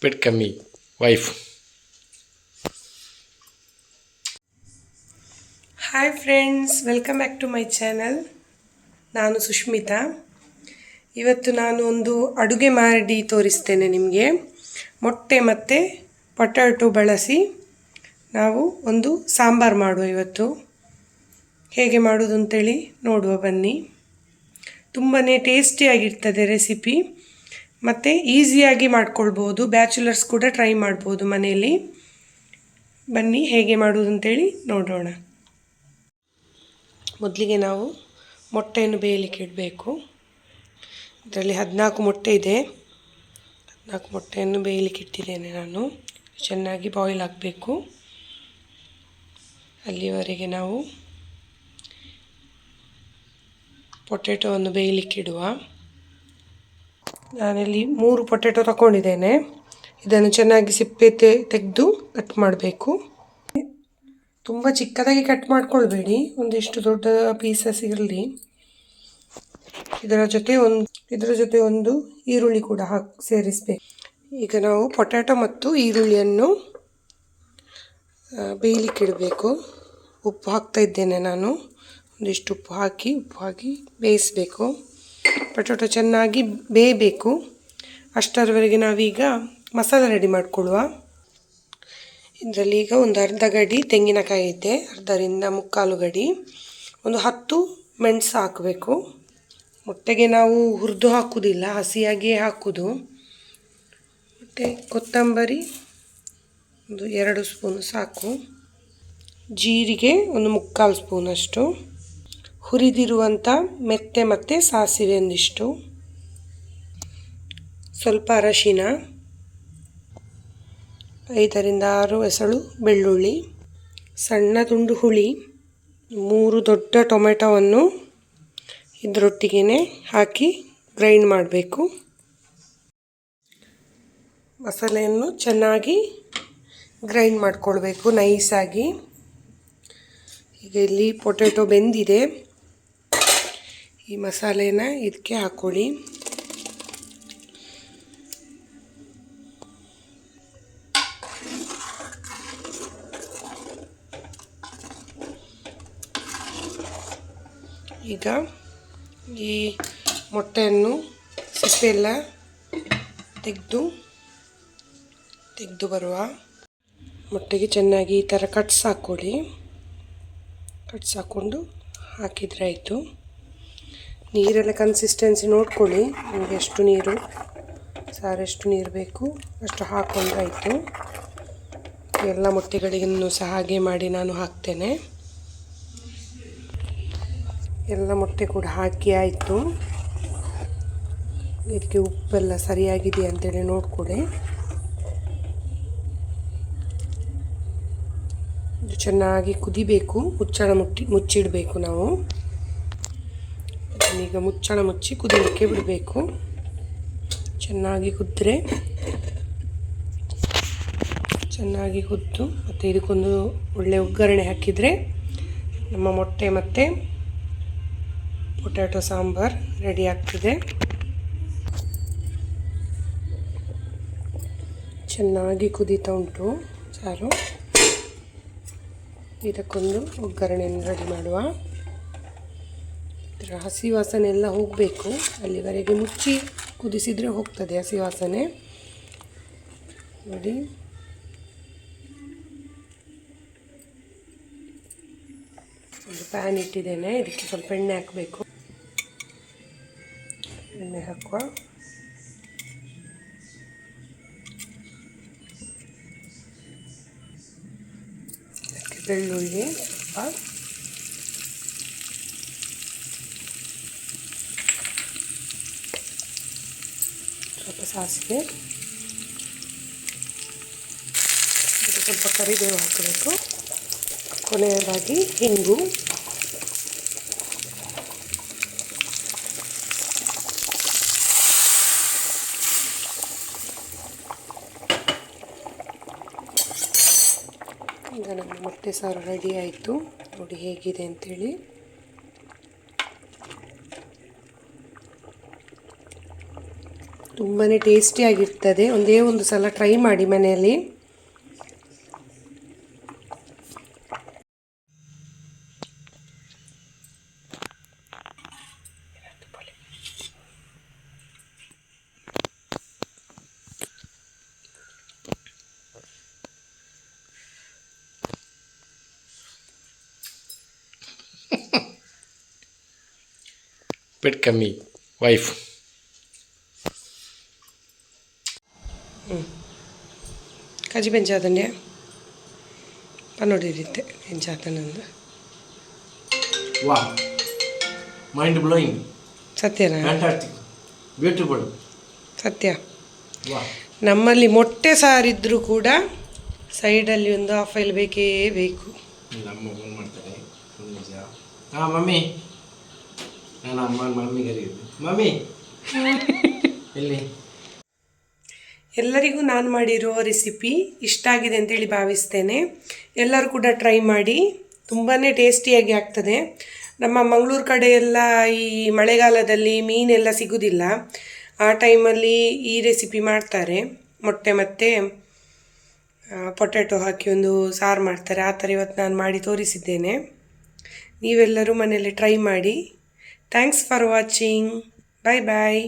Pet ಕಮ್ಮಿ wife hi friends welcome back to my channel ನಾನು ಸುಷ್ಮಿತಾ ಇವತ್ತು ನಾನು ಒಂದು ಅಡುಗೆ ಮಾಡಿ ತೋರಿಸ್ತೇನೆ ನಿಮಗೆ. ಮೊಟ್ಟೆ ಮತ್ತು ಪೊಟ್ಯಾಟೊ ಬಳಸಿ ನಾವು ಒಂದು ಸಾಂಬಾರು ಮಾಡುವ ಇವತ್ತು. ಹೇಗೆ ಮಾಡೋದು ಅಂತೇಳಿ ನೋಡುವ ಬನ್ನಿ. ತುಂಬಾ ಟೇಸ್ಟಿಯಾಗಿರ್ತದೆ ರೆಸಿಪಿ ಮತ್ತು ಈಸಿಯಾಗಿ ಮಾಡ್ಕೊಳ್ಬೋದು ಬ್ಯಾಚುಲರ್ಸ್ ಕೂಡ ಟ್ರೈ ಮಾಡ್ಬೋದು ಮನೆಯಲ್ಲಿ. ಬನ್ನಿ, ಹೇಗೆ ಮಾಡೋದು ಅಂತೇಳಿ ನೋಡೋಣ. ಮೊದಲಿಗೆ ನಾವು ಮೊಟ್ಟೆಯನ್ನು ಬೇಯಲಿಕ್ಕೆ ಇಡಬೇಕು. ಇದರಲ್ಲಿ ಹದಿನಾಲ್ಕು ಮೊಟ್ಟೆ ಇದೆ. ಹದಿನಾಲ್ಕು ಮೊಟ್ಟೆಯನ್ನು ಬೇಯಲಿಕ್ಕೆ ಇಟ್ಟಿದ್ದೇನೆ ನಾನು. ಚೆನ್ನಾಗಿ ಬಾಯ್ಲ್ ಆಗಬೇಕು. ಅಲ್ಲಿವರೆಗೆ ನಾವು ಪೊಟ್ಯಾಟೋವನ್ನು ಬೇಯಲಿಕ್ಕೆ ಇಡುವ. ನಾನಿಲ್ಲಿ ಮೂರು ಪೊಟೆಟೊ ತಗೊಂಡಿದ್ದೇನೆ. ಇದನ್ನು ಚೆನ್ನಾಗಿ ಸಿಪ್ಪೆ ತೆಗೆದು ಕಟ್ ಮಾಡಬೇಕು. ತುಂಬ ಚಿಕ್ಕದಾಗಿ ಕಟ್ ಮಾಡ್ಕೊಳ್ಬೇಡಿ. ಒಂದಿಷ್ಟು ದೊಡ್ಡ ಪೀಸಸ್ ಇರಲಿ. ಇದರ ಜೊತೆ ಒಂದು, ಇದರ ಜೊತೆ ಒಂದು ಈರುಳ್ಳಿ ಕೂಡ ಹಾಕಿ, ಸೇರಿಸಬೇಕು. ಈಗ ನಾವು ಪೊಟ್ಯಾಟೊ ಮತ್ತು ಈರುಳ್ಳಿಯನ್ನು ಬೇಯಲಿಕ್ಕೆ ಇಡಬೇಕು. ಉಪ್ಪು ಹಾಕ್ತಾ ಇದ್ದೇನೆ ನಾನು. ಒಂದಿಷ್ಟು ಉಪ್ಪು ಹಾಕಿ ಉಪ್ಪು ಹಾಕಿ ಬೇಯಿಸಬೇಕು. ಪೊಟ್ಯಾಟೊ ಚೆನ್ನಾಗಿ ಬೇಯಬೇಕು. ಅಷ್ಟರವರೆಗೆ ನಾವೀಗ ಮಸಾಲ ರೆಡಿ ಮಾಡಿಕೊಳ್ಳುವ. ಇದರಲ್ಲಿ ಈಗ ಒಂದು ಅರ್ಧ ಗಡಿ ತೆಂಗಿನಕಾಯಿ ಇದೆ ಅರ್ಧರಿಂದ ಮುಕ್ಕಾಲು ಗಡಿ. ಒಂದು ಹತ್ತು ಮೆಣಸು ಹಾಕಬೇಕು. ಮೊಟ್ಟೆಗೆ ನಾವು ಹುರಿದು ಹಾಕೋದಿಲ್ಲ ಹಸಿಯಾಗಿಯೇ ಹಾಕೋದು ಮತ್ತು ಕೊತ್ತಂಬರಿ ಒಂದು ಎರಡು ಸ್ಪೂನು ಸಾಕು. ಜೀರಿಗೆ ಒಂದು ಮುಕ್ಕಾಲು ಸ್ಪೂನಷ್ಟು. ಹುರಿದಿರುವಂಥ ಮೆತ್ತೆ ಮತ್ತು ಸಾಸಿವೆ ಒಂದಿಷ್ಟು. ಸ್ವಲ್ಪ ಅರಶಿನ. ಐದರಿಂದ ಆರು ಎಸಳು ಬೆಳ್ಳುಳ್ಳಿ. ಸಣ್ಣ ತುಂಡು ಹುಳಿ. ಮೂರು ದೊಡ್ಡ ಟೊಮೆಟೊವನ್ನು ಇದರೊಟ್ಟಿಗೆ ಹಾಕಿ ಗ್ರೈಂಡ್ ಮಾಡಬೇಕು. ಮಸಾಲೆಯನ್ನು ಚೆನ್ನಾಗಿ ಗ್ರೈಂಡ್ ಮಾಡಿಕೊಳ್ಬೇಕು ನೈಸಾಗಿ. ಈಗ ಇಲ್ಲಿ ಪೊಟ್ಯಾಟೊ ಬೆಂದಿದೆ. ಈ ಮಸಾಲೆನ ಇದಕ್ಕೆ ಹಾಕ್ಕೊಳ್ಳಿ ಈಗ ಈ ಮೊಟ್ಟೆಯನ್ನು ಸಿಪ್ಪೆಲ್ಲ ತೆಗೆದು ತೆಗೆದು ಬರುವ ಮೊಟ್ಟೆಗೆ ಚೆನ್ನಾಗಿ ಈ ಥರ ಕಟ್ಸ್ ಹಾಕ್ಕೊಳ್ಳಿ ಕಟ್ಸ್ ಹಾಕ್ಕೊಂಡು ಹಾಕಿದರೆ ಆಯಿತು. ನೀರೆಲ್ಲ ಕನ್ಸಿಸ್ಟೆನ್ಸಿ ನೋಡ್ಕೊಳ್ಳಿ. ನಿಮಗೆ ಎಷ್ಟು ನೀರು? ಸಾರೆಷ್ಟು ನೀರು ಬೇಕು? ಅಷ್ಟು ಹಾಕ್ಕೊಂಡ್ರೆ ಆಯಿತು ಎಲ್ಲ ಮೊಟ್ಟೆಗಳಿಗೂ ಸಹ ಹಾಗೆ ಮಾಡಿ ನಾನು ಹಾಕ್ತೇನೆ. ಎಲ್ಲ ಮೊಟ್ಟೆ ಕೂಡ ಹಾಕಿ ಆಯಿತು. ಇದಕ್ಕೆ ಉಪ್ಪೆಲ್ಲ ಸರಿಯಾಗಿದೆ ಅಂತೇಳಿ ನೋಡ್ಕೊಳ್ಳಿ ಚೆನ್ನಾಗಿ ಕುದಿಬೇಕು. ಮುಚ್ಚಳ ಮುಟ್ಟಿ ಮುಚ್ಚಿಡಬೇಕು ನಾವು. ಈಗ ಮುಚ್ಚಳ ಮುಚ್ಚಿ ಕುದಿಯೋಕ್ಕೆ ಬಿಡಬೇಕು. ಚೆನ್ನಾಗಿ ಕುದ್ರೆ ಚೆನ್ನಾಗಿ ಕುದ್ದು ಮತ್ತು ಇದಕ್ಕೊಂದು ಒಳ್ಳೆ ಒಗ್ಗರಣೆ ಹಾಕಿದರೆ ನಮ್ಮ ಮೊಟ್ಟೆ ಮತ್ತು ಪೊಟ್ಯಾಟೊ ಸಾಂಬಾರ್ ರೆಡಿ ಆಗ್ತಿದೆ. ಚೆನ್ನಾಗಿ ಕುದೀತಾ ಉಂಟು ಸಾರು. ಇದಕ್ಕೊಂದು ಒಗ್ಗರಣೆಯನ್ನು ರೆಡಿ ಮಾಡುವ. ಇದರ ಹಸಿ ವಾಸನೆ ಎಲ್ಲ ಹೋಗಬೇಕು. ಅಲ್ಲಿವರೆಗೆ ಮುಚ್ಚಿ ಕುದಿಸಿದರೆ ಹೋಗ್ತದೆ ಹಸಿ ವಾಸನೆ ನೋಡಿ. ಒಂದು ಪ್ಯಾನ್ ಇಟ್ಟಿದ್ದೇನೆ. ಇದಕ್ಕೆ ಸ್ವಲ್ಪ ಎಣ್ಣೆ ಹಾಕಬೇಕು. ಎಣ್ಣೆ ಹಾಕುವ. ಇದಕ್ಕೆ ಬೆಳ್ಳುಳ್ಳಿ ಸ್ವಲ್ಪ ಸ್ವಲ್ಪ ಸಾಸಿವೆ. ಇದು ಸ್ವಲ್ಪ ಕರಿಬೇವು ಹಾಕಬೇಕು. ಕೊನೆಯದಾಗಿ ಹಿಂಗು. ಈಗ ನಮ್ಮ ಮೊಟ್ಟೆ ಸಾರು ರೆಡಿ ಆಯಿತು. ನೋಡಿ ಹೇಗಿದೆ ಅಂಥೇಳಿ ತುಂಬಾ ಟೇಸ್ಟಿಯಾಗಿರ್ತದೆ ಒಂದೇ ಒಂದು ಸಲ ಟ್ರೈ ಮಾಡಿ ಮನೆಯಲ್ಲಿ. ಪೆಟ್ ಕಮ್ಮಿ ಕಜಿ ಬೆಂಚಾತಂಡೆ ಪನ್ನೊಡಿರಿತ್ತೆ ಬೆಂಚಾತನಂದು ವಾ ಮೈಂಡ್ ಬ್ಲೋಯಿಂಗ್ ಸತ್ಯನಾ? ಬ್ಯೂಟಿಫುಲ್ ಸತ್ಯ. ನಮ್ಮಲ್ಲಿ ಮೊಟ್ಟೆ ಸಾರಿದ್ರೂ ಕೂಡ ಸೈಡಲ್ಲಿ ಒಂದು ಆಫ್ ಆಯಿಲ್ ಬೇಕೇ ಬೇಕು. ನಮ್ಮ ಫೋನ್ ಮಾಡ್ತಾರೆ ಹಾಂ ಮಮ್ಮಿ. ನಾನು ಅಮ್ಮ ಮಮ್ಮಿಗೆ ಮಮ್ಮಿ. ಎಲ್ಲಿ? ಎಲ್ಲರಿಗೂ ನಾನು ಮಾಡಿರೋ ರೆಸಿಪಿ ಇಷ್ಟ ಆಗಿದೆ ಅಂತೇಳಿ ಭಾವಿಸ್ತೇನೆ. ಎಲ್ಲರೂ ಕೂಡ ಟ್ರೈ ಮಾಡಿ ತುಂಬಾ ಟೇಸ್ಟಿಯಾಗಿ ಆಗ್ತದೆ. ನಮ್ಮ ಮಂಗಳೂರು ಕಡೆ ಎಲ್ಲ ಈ ಮಳೆಗಾಲದಲ್ಲಿ ಮೀನೆಲ್ಲ ಸಿಗೋದಿಲ್ಲ. ಆ ಟೈಮಲ್ಲಿ ಈ ರೆಸಿಪಿ ಮಾಡ್ತಾರೆ. ಮೊಟ್ಟೆ ಮತ್ತು ಪೊಟ್ಯಾಟೊ ಹಾಕಿ ಒಂದು ಸಾರು ಮಾಡ್ತಾರೆ. ಆ ಥರ ಇವತ್ತು ನಾನು ಮಾಡಿ ತೋರಿಸಿದ್ದೇನೆ. ನೀವೆಲ್ಲರೂ ಮನೆಯಲ್ಲಿ ಟ್ರೈ ಮಾಡಿ. Thanks for watching bye bye